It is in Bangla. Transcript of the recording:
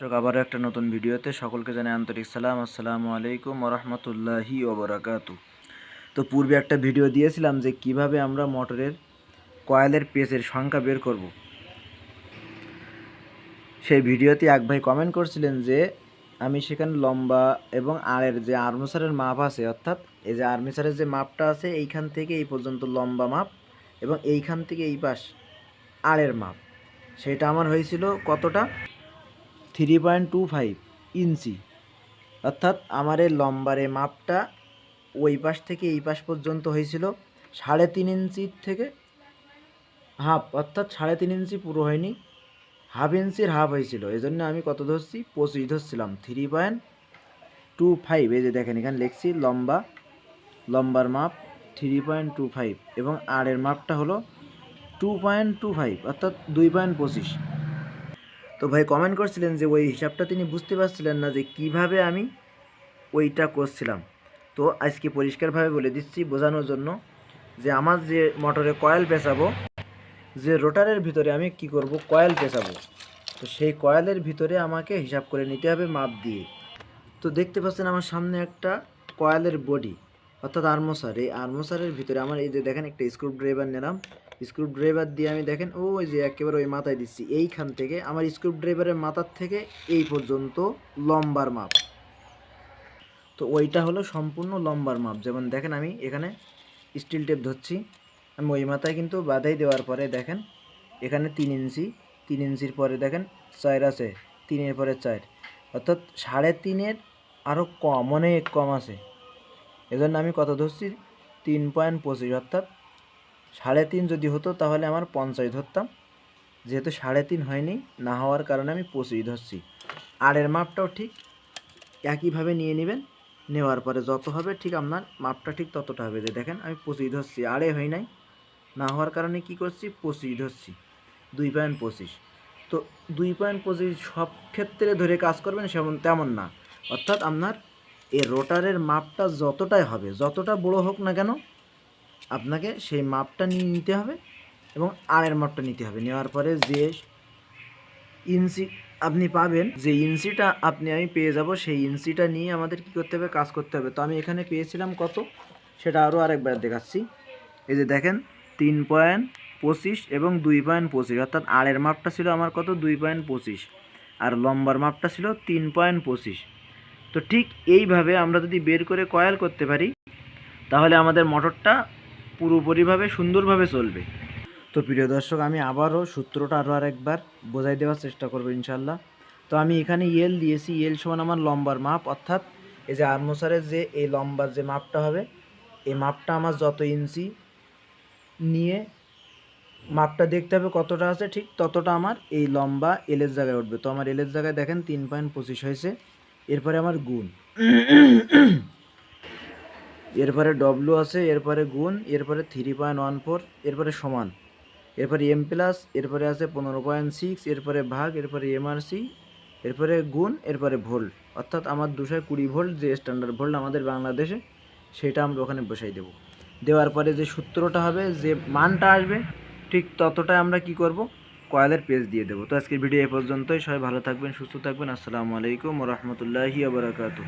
দর্শক, আবারও একটা নতুন ভিডিওতে সকলকে জানাই আন্তরিক সালাম। আসসালামু আলাইকুম ওরহমতুল্লাহি ওবরাকাতু। তো পূর্বে একটা ভিডিও দিয়েছিলাম যে কীভাবে আমরা মোটরের কয়েলের পেজের সংখ্যা বের করব। সেই ভিডিওতে এক ভাই কমেন্ট করছিলেন যে আমি সেখানে লম্বা এবং আড়ের যে আর্মিসারের মাপ আছে, অর্থাৎ এই যে আর্মিসারের যে মাপটা আছে, এইখান থেকে এই পর্যন্ত লম্বা মাপ এবং এইখান থেকে এই পাশ আড়ের মাপ। সেটা আমার হয়েছিল কতটা? Three point two five inch অর্থাৎ আমার এই লম্বার মাপটা ওই পাশ থেকে এই পাশ পর্যন্ত হয়েছিল। সাড়ে তিন ইঞ্চির থেকে হাফ অর্থাৎ সাড়ে তিন ইঞ্চি পুরো হয়নি। হাফ ইঞ্চির হাফ হয়েছিল। এই জন্য আমি কত ধরছি? পঁচিশ ধরছিলাম। থ্রি পয়েন্ট টু ফাইভ এই যে দেখেন, এখানে লিখছি লম্বা লম্বার মাপ থ্রি পয়েন্ট টু ফাইভ এবং আড়ের মাপটা হলো টু পয়েন্ট টু ফাইভ অর্থাৎ দুই পয়েন্ট পঁচিশ। তো ভাই কমেন্ট করছিলেন যে ওই হিসাবটা তিনি বুঝতে পারছিলেন না যে কীভাবে আমি ওইটা করছিলাম। তো আজকে পরিষ্কারভাবে বলে দিচ্ছি বোঝানোর জন্য যে আমার যে মোটরে কয়েল পেঁচাবো, যে রোটারের ভিতরে আমি কি করব কয়েল পেঁচাবো। তো সেই কয়েলের ভিতরে আমাকে হিসাব করে নিতে হবে মাপ দিয়ে। তো দেখতে পাচ্ছেন আমার সামনে একটা কয়েলের বডি অর্থাৎ আর্মোসার এই আর্মোসারের ভিতরে আমার এই যে দেখেন একটা স্ক্রু ড্রাইভার নিলাম। স্ক্রু ড্রাইভার দিয়ে আমি দেখেন ওই যে একেবারে ওই মাথায় দিচ্ছি। এইখান থেকে আমার স্ক্রু ড্রাইভারের মাথার থেকে এই পর্যন্ত লম্বার মাপ। তো ওইটা হলো সম্পূর্ণ লম্বার মাপ। যেমন দেখেন আমি এখানে স্টিল টেপ ধরছি। আমি ওই মাথায় কিন্তু বাধাই দেওয়ার পরে দেখেন, এখানে তিন ইঞ্চি, তিন ইঞ্চির পরে দেখেন চার আছে, তিনের পরে চার। অর্থাৎ সাড়ে তিনের আরও কম অনেক কম আছে। এজন্য আমি কত ধরছি? তিন পয়েন্ট পঁচিশ অর্থাৎ সাড়ে তিন যদি হতো তাহলে আমার পঞ্চাশ ধরতাম। যেহেতু সাড়ে তিন হয়নি, না হওয়ার কারণে আমি পঁচিশ ধরছি। আড়ের মাপটাও ঠিক। একইভাবে নিয়ে নেবেন। নেওয়ার পরে যত হবে ঠিক আপনার মাপটা ঠিক ততটা হবে। যে দেখেন আমি পঁচিশ ধরছি। আড়ে হয় নাই। না হওয়ার কারণে কি করছি? পঁচিশ ধরছি। দুই পয়েন্ট পঁচিশ। তো দুই পয়েন্ট পঁচিশ সব ক্ষেত্রে ধরে কাজ করবেন সেমন তেমন না। অর্থাৎ আপনার এই রোটারের মাপটা যতটাই হবে, যতটা বড় হোক না কেন, আপনাকে সেই মাপটা নিয়ে নিতে হবে এবং আড়ের মাপটা নিতে হবে। নেওয়ার পরে যে ইঞ্চি আপনি পাবেন, যে ইঞ্চিটা আপনি, আমি পেয়ে যাব, সেই ইঞ্চিটা নিয়ে আমাদের কি করতে হবে, কাজ করতে হবে। তো আমি এখানে পেয়েছিলাম কত? সেটা আরও আরেকবার দেখাচ্ছি। এই যে দেখেন, তিন পয়েন্ট পঁচিশ এবং দুই পয়েন্ট পঁচিশ, অর্থাৎ আড়ের মাপটা ছিল আমার কত? দুই পয়েন্ট পঁচিশ। আর লম্বার মাপটা ছিল তিন পয়েন্ট পঁচিশ। তো ঠিক এইভাবে আমরা যদি বের করে কয়েল করতে পারি, তাহলে আমাদের মোটরটা পুরোপুরিভাবে সুন্দরভাবে চলবে। তো প্রিয় দর্শক, আমি আবারও সূত্রটা আরও আরেকবার বোঝাই দেওয়ার চেষ্টা করব ইনশাল্লাহ তো আমি এখানে ইয়েল দিয়েছি ইয়েল সমান আমার লম্বার মাপ, অর্থাৎ এই যে আর্মোসারের যে, এই লম্বার যে মাপটা হবে, এই মাপটা আমার যত ইঞ্চি নিয়ে মাপটা দেখতে হবে কতটা আছে, ঠিক ততটা আমার এই লম্বা এলের জায়গায় উঠবে। তো আমার এলের জায়গায় দেখেন তিন পয়েন্ট পঁচিশ হয়েছে। এরপরে আমার গুণ। এরপরে ডব্লু আছে, এরপরে গুণ, এরপরে থ্রি পয়েন্ট ওয়ান ফোর এরপরে সমান। এরপরে এম প্লাস এরপরে আছে পনেরো পয়েন্ট সিক্স এরপরে ভাগ, এরপরে এমআরসি এরপরে গুণ, এরপরে ভোল্ট। অর্থাৎ আমার দুশো কুড়ি ভোল্ট যে স্ট্যান্ডার্ড ভোল্ট আমাদের বাংলাদেশে, সেটা আমরা ওখানে বসাই দেব। দেওয়ার পরে যে সূত্রটা হবে, যে মানটা আসবে, ঠিক ততটাই আমরা কি করব? কয়েলের পেজ দিয়ে দেবো। তো আজকের ভিডিও এ পর্যন্তই। সবাই ভালো থাকবেন, সুস্থ থাকবেন। আসসালামু আলাইকুম রহমতুল্লাহি আবরাকাতু